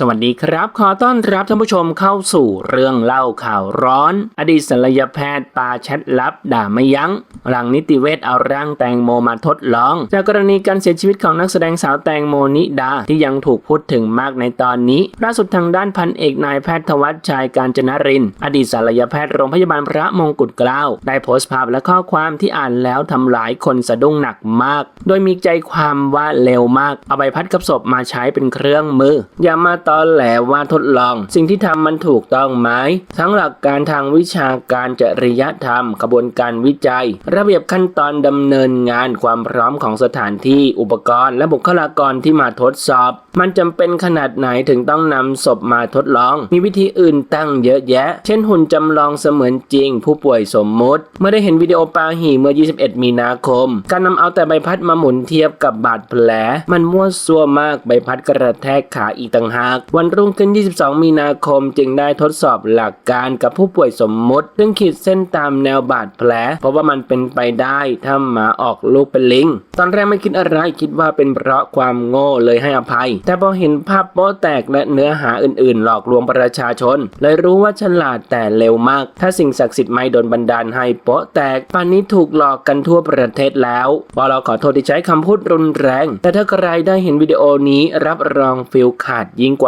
สวัสดีครับ ขอต้อนรับท่านผู้ชมเข้าสู่เรื่องเล่าข่าวร้อน อดีตศัลยแพทย์ปาแชทลับ ด่าไม่ยัง้ง หลังนิติเวชเอาร่างแตงโมมาทดลอง จากกรณีการเสียชีวิตของนักแสดงสาวแตงโมนิดา ที่ยังถูกพูดถึงมากในตอนนี้ล่าสุดทางด้านพันเอกนายแพทย์ธวัชชัยการจนริน อดีตศัลยแพทย์โรงพยาบาลพระมงกุฎเกล้าได้โพสต์ภาพและข้อความที่อ่านแล้วทำหลายคนสะดุ้งหนักมาก โดยมีใจความว่าเร็วมากเอาใบพัดกับศพมาใช้เป็นเครื่องมืออย่ามาตอนแหลว่าทดลอง สิ่งที่ทำมันถูกต้องไหมทั้งหลักการทางวิชาการจริยธรรม กระบวนการวิจัย ระเบียบขั้นตอนดำเนินงานความพร้อมของสถานที่อุปกรณ์ และบุคลากรที่มาทดสอบ มันจำเป็นขนาดไหนถึงต้องนำศพมาทดลอง มีวิธีอื่นตั้งเยอะแยะ เช่นหุ่นจำลองเสมือนจริง ผู้ป่วยสมมุติ เมื่อได้เห็นวิดีโอปาหีเมื่อ 21 มีนาคม การนำเอาแต่ใบพัดมาหมุนเทียบกับบาดแผล มันมั่วซั่วมากใบพัดกระแทกขาอีกต่างหากวันรุ่งขึ้น 22 มีนาคมจึงได้ทดสอบหลักการกับผู้ป่วยสมมุติ ซึ่งขีดเส้นตามแนวบาดแผล เพราะว่ามันเป็นไปได้ถ้าหมาออกลูกเป็นลิง ตอนแรกไม่คิดอะไรคิดว่าเป็นเพราะความโง่เลยให้อภัย แต่พอเห็นภาพโป๊แตกและเนื้อหาอื่นๆ หลอกลวงประชาชน เลยรู้ว่าฉลาดแต่เร็วมาก ถ้าสิ่งศักดิ์สิทธิ์ไม่โดนบันดาลให้โป๊แตกป่านนี้ถูกหลอกกันทั่วประเทศแล้วพอเราขอโทษที่ใช้คำพูดรุนแรง แต่ถ้าใครได้เห็นวิดีโอนี้รับรองฟิลขาดยิ่งกว่า